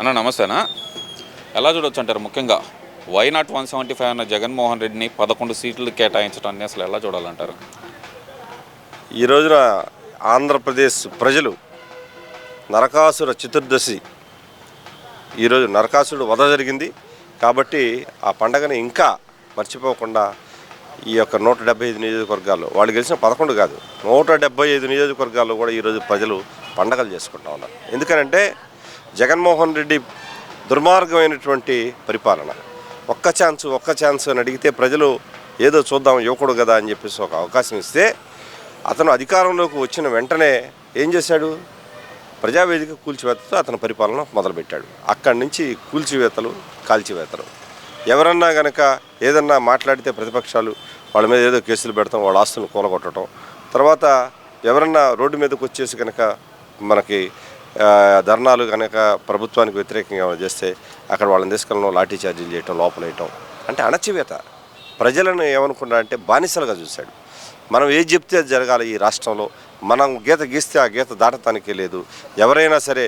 అన్న నమస్తేనా? ఎలా చూడొచ్చు అంటారు ముఖ్యంగా? Why not one seventy five అన్న జగన్మోహన్ రెడ్డిని పదకొండు సీట్లు కేటాయించడాన్ని అసలు ఎలా చూడాలంటారు? ఈ రోజున ఆంధ్రప్రదేశ్ ప్రజలు నరకాసుర చతుర్దశి ఈరోజు నరకాసురుడు వధ జరిగింది. కాబట్టి ఆ పండగని ఇంకా మర్చిపోకుండా ఈ యొక్క నూట డెబ్బై ఐదు నియోజకవర్గాలు వాళ్ళు గెలిచిన పదకొండు కాదు నూట డెబ్బై ఐదు నియోజకవర్గాల్లో కూడా ఈరోజు ప్రజలు పండగలు చేసుకుంటా ఉన్నారు. ఎందుకనంటే జగన్మోహన్ రెడ్డి దుర్మార్గమైనటువంటి పరిపాలన. ఒక్క ఛాన్స్ ఒక్క ఛాన్స్ అని అడిగితే ప్రజలు ఏదో చూద్దాం యువకుడు కదా అని చెప్పేసి ఒక అవకాశం ఇస్తే అతను అధికారంలోకి వచ్చిన వెంటనే ఏం చేశాడు? ప్రజావేదిక కూల్చివేతతో అతని పరిపాలన మొదలుపెట్టాడు. అక్కడి నుంచి కూల్చివేతలు కాల్చివేతలు. ఎవరన్నా గనక ఏదన్నా మాట్లాడితే ప్రతిపక్షాలు వాళ్ళ మీద ఏదో కేసులు పెడతాం వాళ్ళ ఆస్తులను కూలగొట్టడం. తర్వాత ఎవరన్నా రోడ్డు మీదకి వచ్చేసి కనుక మనకి ధర్నాలు కనుక ప్రభుత్వానికి వ్యతిరేకంగా చేస్తే అక్కడ వాళ్ళని తీసుకెళ్ళడం లాఠీ ఛార్జీలు చేయటం లోపలేయటం అంటే అణచివేత. ప్రజలను ఏమనుకున్నా అంటే బానిసలుగా చూశాడు. మనం ఏది చెప్తే అది జరగాలి ఈ రాష్ట్రంలో. మనం గీత గీస్తే ఆ గీత దాటటానికి లేదు. ఎవరైనా సరే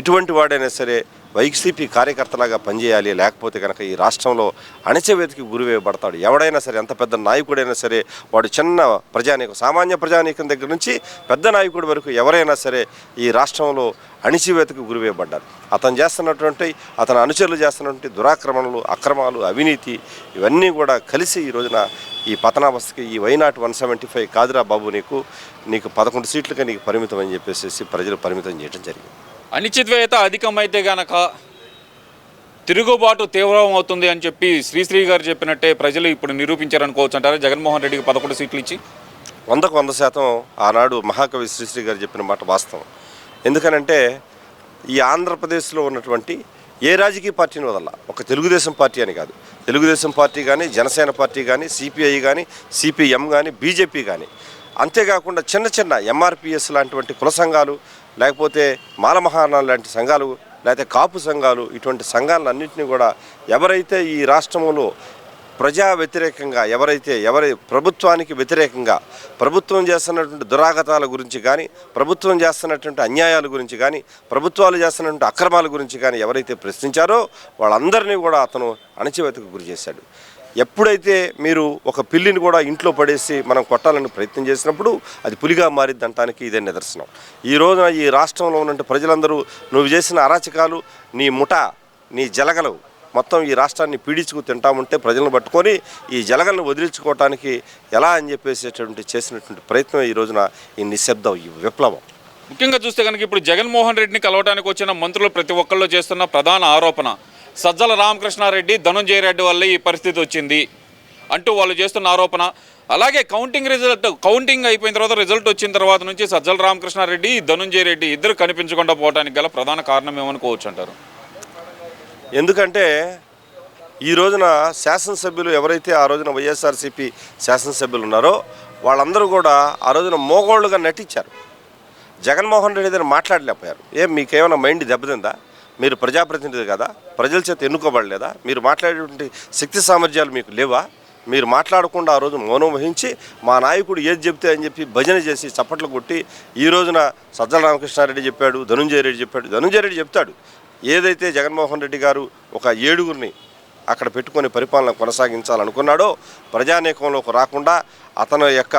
ఎటువంటి వాడైనా సరే వైసీపీ కార్యకర్తలాగా పనిచేయాలి లేకపోతే కనుక ఈ రాష్ట్రంలో అణచివేతకి గురివేయబడతాడు. ఎవడైనా సరే ఎంత పెద్ద నాయకుడైనా సరే వాడు చిన్న ప్రజానీకం సామాన్య ప్రజానీకం దగ్గర నుంచి పెద్ద నాయకుడి వరకు ఎవరైనా సరే ఈ రాష్ట్రంలో అణిచివేతకు గురివేయబడ్డారు. అతను చేస్తున్నటువంటి అతని అనుచరులు చేస్తున్నటువంటి దురాక్రమణలు అక్రమాలు అవినీతి ఇవన్నీ కూడా కలిసి ఈ రోజున ఈ పతనావస్థకి ఈ వైనాట్ వన్ సెవెంటీ ఫైవ్ కాదురా బాబు నీకు నీకు పదకొండు సీట్లుగా నీకు పరిమితం అని చెప్పేసి ప్రజలు పరిమితం చేయడం జరిగింది. అనిశ్చితవేత అధికమైతే గనక తిరుగుబాటు తీవ్రం అవుతుంది అని చెప్పి శ్రీశ్రీ గారు చెప్పినట్టే ప్రజలు ఇప్పుడు నిరూపించారనుకోవచ్చు అంటారు జగన్మోహన్ రెడ్డికి పదకొండు సీట్లు ఇచ్చి. వందకు వంద శాతం ఆనాడు మహాకవి శ్రీశ్రీ గారు చెప్పిన మాట వాస్తవం. ఎందుకనంటే ఈ ఆంధ్రప్రదేశ్లో ఉన్నటువంటి ఏ రాజకీయ పార్టీని వదల? ఒక తెలుగుదేశం పార్టీ అని కాదు. తెలుగుదేశం పార్టీ కానీ జనసేన పార్టీ కానీ సిపిఐ కానీ సిపిఎం కానీ బీజేపీ కానీ అంతేకాకుండా చిన్న చిన్న ఎంఆర్పిఎస్ లాంటివంటి కుల సంఘాలు లేకపోతే మాలమహారణ లాంటి సంఘాలు లేకపోతే కాపు సంఘాలు ఇటువంటి సంఘాలన్నింటినీ కూడా ఎవరైతే ఈ రాష్ట్రంలో ప్రజా వ్యతిరేకంగా ఎవరైతే ఎవరి ప్రభుత్వానికి వ్యతిరేకంగా ప్రభుత్వం చేస్తున్నటువంటి దురాగతాల గురించి కానీ ప్రభుత్వం చేస్తున్నటువంటి అన్యాయాల గురించి కానీ ప్రభుత్వాలు చేస్తున్నటువంటి అక్రమాల గురించి కానీ ఎవరైతే ప్రశ్నించారో వాళ్ళందరినీ కూడా అతను అణచివేతకు గురి చేశాడు. ఎప్పుడైతే మీరు ఒక పిల్లిని కూడా ఇంట్లో పడేసి మనం కొట్టాలని ప్రయత్నం చేసినప్పుడు అది పులిగా మారిద్ది అంటానికి ఇదే నిదర్శనం. ఈ రోజున ఈ రాష్ట్రంలో ఉన్నటువంటి ప్రజలందరూ నువ్వు చేసిన అరాచకాలు నీ ముఠ నీ జలగలు మొత్తం ఈ రాష్ట్రాన్ని పీడించుకు తింటామంటే ప్రజలను పట్టుకొని ఈ జలగలను వదిలించుకోవటానికి ఎలా అని చెప్పేసేటువంటి చేసినటువంటి ప్రయత్నం ఈ రోజున ఈ నిశ్శబ్దం ఈ విప్లవం. ముఖ్యంగా చూస్తే కనుక ఇప్పుడు జగన్మోహన్ రెడ్డిని కలవడానికి వచ్చిన మంత్రులు ప్రతి ఒక్కళ్ళు చేస్తున్న ప్రధాన ఆరోపణ సజ్జల రామకృష్ణారెడ్డి ధనుంజయ రెడ్డి వల్ల ఈ పరిస్థితి వచ్చింది అంటూ వాళ్ళు చేస్తున్న ఆరోపణ. అలాగే కౌంటింగ్ రిజల్ట్ కౌంటింగ్ అయిపోయిన తర్వాత రిజల్ట్ వచ్చిన తర్వాత నుంచి సజ్జల రామకృష్ణారెడ్డి ధనుంజయ రెడ్డి ఇద్దరు కనిపించకుండా పోవడానికి గల ప్రధాన కారణం ఏమనుకోవచ్చు అంటారు? ఎందుకంటే ఈ రోజున శాసనసభ్యులు ఎవరైతే ఆ రోజున వైఎస్ఆర్సీపీ శాసనసభ్యులు ఉన్నారో వాళ్ళందరూ కూడా ఆ రోజున మోగోళ్ళుగా నటించారు. జగన్మోహన్ రెడ్డి దగ్గర మాట్లాడలేకపోయారు. ఏం మీకేమైనా మైండ్ దెబ్బతిందా? మీరు ప్రజాప్రతినిధి కదా ప్రజల చేత ఎన్నుకోబడలేదా? మీరు మాట్లాడేటువంటి శక్తి సామర్థ్యాలు మీకు లేవా? మీరు మాట్లాడకుండా ఆ రోజు మౌనం వహించి మా నాయకుడు ఏది చెప్తే అని చెప్పి భజన చేసి చప్పట్లు కొట్టి ఈ రోజున సజ్జల రామకృష్ణారెడ్డి చెప్పాడు ధనుంజయ రెడ్డి చెప్పాడు. ధనుంజయ రెడ్డి చెప్తాడు ఏదైతే జగన్మోహన్ రెడ్డి గారు ఒక ఏడుగురిని అక్కడ పెట్టుకొని పరిపాలన కొనసాగించాలనుకున్నాడో ప్రజానీకంలోకి రాకుండా అతని యొక్క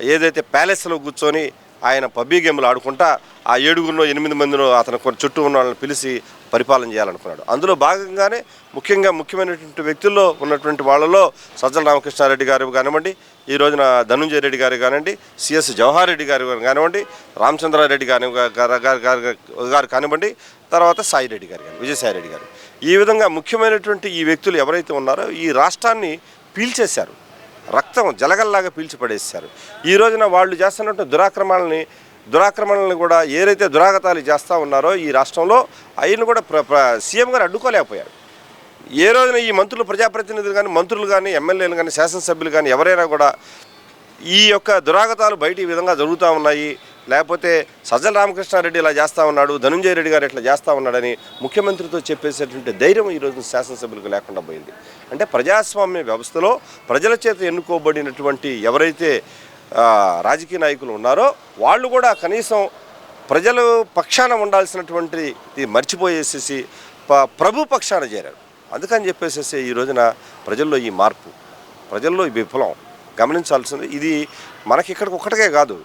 ఏదైతే ప్యాలెస్లో కూర్చొని ఆయన పబ్బీ గేమ్లు ఆడుకుంటా ఆ ఏడుగురిలో ఎనిమిది మందిలో అతను కొన్ని చుట్టూ ఉన్న వాళ్ళని పిలిచి పరిపాలన చేయాలనుకున్నాడు. అందులో భాగంగానే ముఖ్యంగా ముఖ్యమైనటువంటి వ్యక్తుల్లో ఉన్నటువంటి వాళ్ళలో సజ్జల రామకృష్ణారెడ్డి గారు కానివ్వండి ఈ రోజున ధనుంజయ రెడ్డి గారు కానివ్వండి సిఎస్ జవహర్ రెడ్డి గారు కానివ్వండి రామచంద్రారెడ్డి గారి గారు గారు గారు కానివ్వండి తర్వాత సాయి రెడ్డి గారు కానీ విజయసాయి రెడ్డి గారు. ఈ విధంగా ముఖ్యమైనటువంటి ఈ వ్యక్తులు ఎవరైతే ఉన్నారో ఈ రాష్ట్రాన్ని పీల్చేశారు. రక్తం జలగల్లాగా పీల్చిపడేశారు. ఈ రోజున వాళ్ళు చేస్తున్నటువంటి దురాక్రమాలని దురాక్రమణలను కూడా ఏదైతే దురాగతాలు చేస్తూ ఉన్నారో ఈ రాష్ట్రంలో అయిన కూడా ప్ర సీఎం గారు అడ్డుకోలేకపోయారు. ఏ రోజున ఈ మంత్రులు ప్రజాప్రతినిధులు కానీ మంత్రులు కానీ ఎమ్మెల్యేలు కానీ శాసనసభ్యులు కానీ ఎవరైనా కూడా ఈ యొక్క దురాగతాలు బయట ఈ విధంగా జరుగుతూ ఉన్నాయి. లేకపోతే సజ్జల రామకృష్ణారెడ్డి ఇలా చేస్తూ ఉన్నాడు ధనుంజయ రెడ్డి గారు ఇట్లా చేస్తూ ఉన్నాడని ముఖ్యమంత్రితో చెప్పేసేటువంటి ధైర్యం ఈ శాసనసభ్యులకు లేకుండా పోయింది. అంటే ప్రజాస్వామ్య వ్యవస్థలో ప్రజల చేత ఎన్నుకోబడినటువంటి ఎవరైతే రాజకీయ నాయకులు ఉన్నారో వాళ్ళు కూడా కనీసం ప్రజలు పక్షాన ఉండాల్సినటువంటి ఇది మర్చిపోయేసేసి ప ప్రభు పక్షాన చేరారు. అందుకని చెప్పేసేసి ఈ రోజున ప్రజల్లో ఈ మార్పు ప్రజల్లో ఈ విఫలం గమనించాల్సింది. ఇది మనకి ఇక్కడికి ఒక్కటికే కాదు.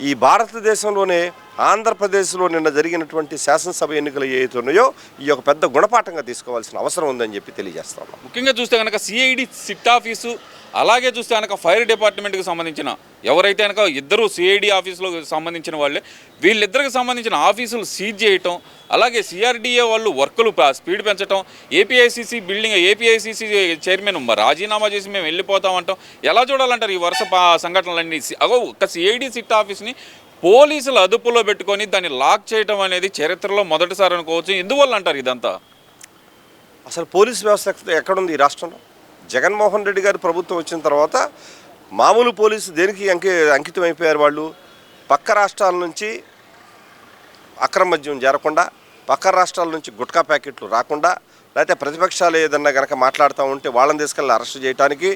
ఈ భారతదేశంలోనే ఆంధ్రప్రదేశ్లో నిన్న జరిగినటువంటి శాసనసభ ఎన్నికలు ఏవైతే ఉన్నాయో ఈ యొక్క పెద్ద గుణపాఠంగా తీసుకోవాల్సిన అవసరం ఉందని చెప్పి తెలియజేస్తాను ముఖ్యంగా చూస్తే కనుక సిఐడి సిట్ ఆఫీసు అలాగే చూస్తే కనుక ఫైర్ డిపార్ట్మెంట్కి సంబంధించిన ఎవరైతే కనుక ఇద్దరు సిఐడి ఆఫీసులో సంబంధించిన వాళ్ళే వీళ్ళిద్దరికి సంబంధించిన ఆఫీసులు సీజ్ చేయటం అలాగే సిఆర్డీఏ వాళ్ళు వర్కులు స్పీడ్ పెంచడం ఏపీఐసీసీ బిల్డింగ్ ఏపీఐసీసీ చైర్మన్ రాజీనామా చేసి మేము వెళ్ళిపోతామంటాం. ఎలా చూడాలంటారు ఈ వరుస సంఘటనలన్నీ? అగో ఒక సిఐడి సిట్ ఆఫీస్ని పోలీసులు అదుపులో పెట్టుకొని దాన్ని లాక్ చేయడం అనేది చరిత్రలో మొదటిసారి అనుకోవచ్చు. ఎందువల్ల అంటారు ఇదంతా? అసలు పోలీస్ వ్యవస్థ ఎక్కడుంది ఈ రాష్ట్రంలో? జగన్మోహన్ రెడ్డి గారి ప్రభుత్వం వచ్చిన తర్వాత మామూలు పోలీసు దేనికి అంకి అంకితం అయిపోయారు వాళ్ళు? పక్క రాష్ట్రాల నుంచి అక్రమ మద్యం పక్క రాష్ట్రాల నుంచి గుట్కా ప్యాకెట్లు రాకుండా లేకపోతే ప్రతిపక్షాలు ఏదన్నా కనుక మాట్లాడుతూ ఉంటే వాళ్ళని తీసుకెళ్ళి అరెస్ట్ చేయడానికి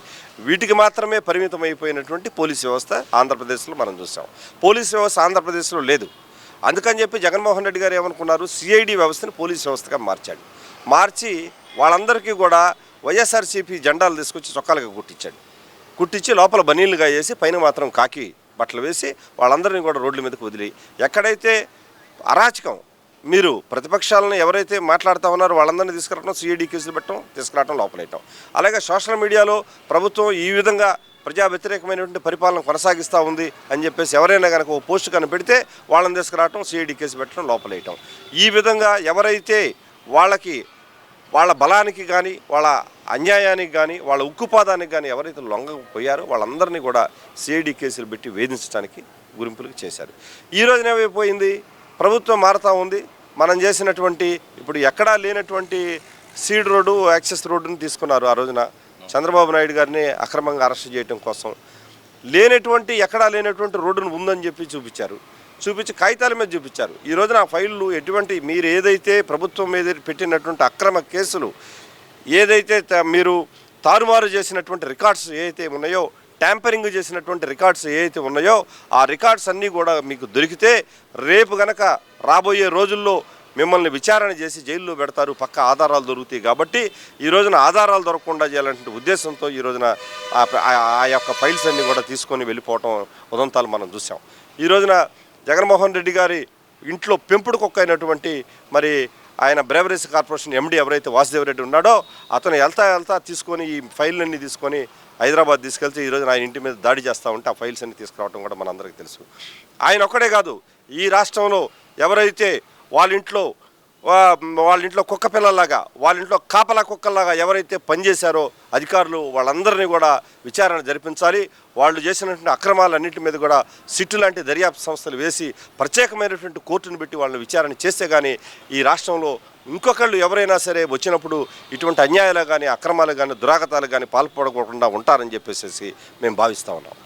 వీటికి మాత్రమే పరిమితం అయిపోయినటువంటి పోలీస్ వ్యవస్థ ఆంధ్రప్రదేశ్లో మనం చూసాం. పోలీస్ వ్యవస్థ ఆంధ్రప్రదేశ్లో లేదు. అందుకని చెప్పి జగన్మోహన్ రెడ్డి గారు ఏమనుకున్నారు? సిఐడి వ్యవస్థని పోలీస్ వ్యవస్థగా మార్చాడు. మార్చి వాళ్ళందరికీ కూడా వైఎస్ఆర్సీపీ జెండాలు తీసుకొచ్చి చొక్కాలుగా కుట్టించాడు. కుట్టించి లోపల బనీలుగా వేసి పైన మాత్రం కాకి బట్టలు వేసి వాళ్ళందరినీ కూడా రోడ్ల మీదకు వదిలి ఎక్కడైతే అరాచకం మీరు ప్రతిపక్షాలను ఎవరైతే మాట్లాడుతూ ఉన్నారో వాళ్ళందరినీ తీసుకురావడం సిఐడి కేసులు పెట్టడం తీసుకురావడం లోపలేయటం. అలాగే సోషల్ మీడియాలో ప్రభుత్వం ఈ విధంగా ప్రజా వ్యతిరేకమైనటువంటి పరిపాలన కొనసాగిస్తూ ఉంది అని చెప్పేసి ఎవరైనా కనుక ఓ పోస్ట్ కనిపెడితే వాళ్ళని తీసుకురావటం సిఐడి కేసు పెట్టడం లోపలేయటం. ఈ విధంగా ఎవరైతే వాళ్ళకి వాళ్ళ బలానికి కానీ వాళ్ళ అన్యాయానికి కానీ వాళ్ళ ఉక్కుపాదానికి కానీ ఎవరైతే లొంగకపోయారో వాళ్ళందరినీ కూడా సిఐడి కేసులు పెట్టి వేధించడానికి గురింపులకు చేశారు. ఈ రోజున ఏమైపోయింది? ప్రభుత్వం మారుతూ ఉంది. మనం చేసినటువంటి ఇప్పుడు ఎక్కడా లేనటువంటి సీడ్ రోడ్డు యాక్సెస్ రోడ్డుని తీసుకున్నారు ఆ రోజున. చంద్రబాబు నాయుడు గారిని అక్రమంగా అరెస్ట్ చేయడం కోసం. లేనటువంటి ఎక్కడా లేనటువంటి రోడ్డును ఉందని చెప్పి చూపించారు. చూపించి కాగితాల మీద చూపించారు. ఈ రోజున ఆ ఫైళ్ళు ఎటువంటి మీరు ఏదైతే ప్రభుత్వం మీద పెట్టినటువంటి అక్రమ కేసులు ఏదైతే త- మీరు తారుమారు చేసినటువంటి రికార్డ్స్ ఏదైతే ఉన్నాయో ట్యాంపరింగ్ చేసినటువంటి రికార్డ్స్ ఏవైతే ఉన్నాయో ఆ రికార్డ్స్ అన్నీ కూడా మీకు దొరికితే రేపు గనక రాబోయే రోజుల్లో మిమ్మల్ని విచారణ చేసి జైల్లో పెడతారు. పక్క ఆధారాలు దొరుకుతాయి కాబట్టి ఈ రోజున ఆధారాలు దొరకకుండా చేయాలంటే ఉద్దేశంతో ఈ రోజున ఆ ఆ- ఆ యొక్క ఫైల్స్ అన్నీ కూడా తీసుకొని వెళ్ళిపోవటం ఉదంతాలు మనం చూసాం ఈ రోజున జగన్మోహన్ రెడ్డి గారి ఇంట్లో పెంపుడు కుక్క అయినటువంటి మరి ఆయన బ్రేవరీస్ కార్పొరేషన్ ఎండి ఎవరైతే వాసుదేవ్ రెడ్డి ఉన్నాడో అతను వెళ్తా వెళ్తా తీసుకొని ఈ ఫైళ్ళన్నీ తీసుకొని హైదరాబాద్ తీసుకెళ్తే ఈ ఆయన ఇంటి మీద దాడి చేస్తూ ఉంటే ఆ ఫైల్స్ అన్ని తీసుకురావడం కూడా మనందరికీ తెలుసు. ఆయన ఒక్కడే కాదు ఈ రాష్ట్రంలో ఎవరైతే వాళ్ళ ఇంట్లో వాళ్ళ ఇంట్లో కుక్క పిల్లలాగా వాళ్ళ ఇంట్లో కాపలా కుక్కల్లాగా ఎవరైతే పనిచేశారో అధికారులు వాళ్ళందరినీ కూడా విచారణ జరిపించాలి. వాళ్ళు చేసినటువంటి అక్రమాలన్నింటి మీద కూడా సిట్టు లాంటి దర్యాప్తు సంస్థలు వేసి ప్రత్యేకమైనటువంటి కోర్టును పెట్టి వాళ్ళని విచారణ చేస్తే కానీ ఈ రాష్ట్రంలో ఇంకొకళ్ళు ఎవరైనా సరే వచ్చినప్పుడు ఇటువంటి అన్యాయాలు కానీ అక్రమాలు కానీ దురాగతాలు కానీ పాల్పడకుండా ఉంటారని చెప్పేసి మేము భావిస్తా ఉన్నాం.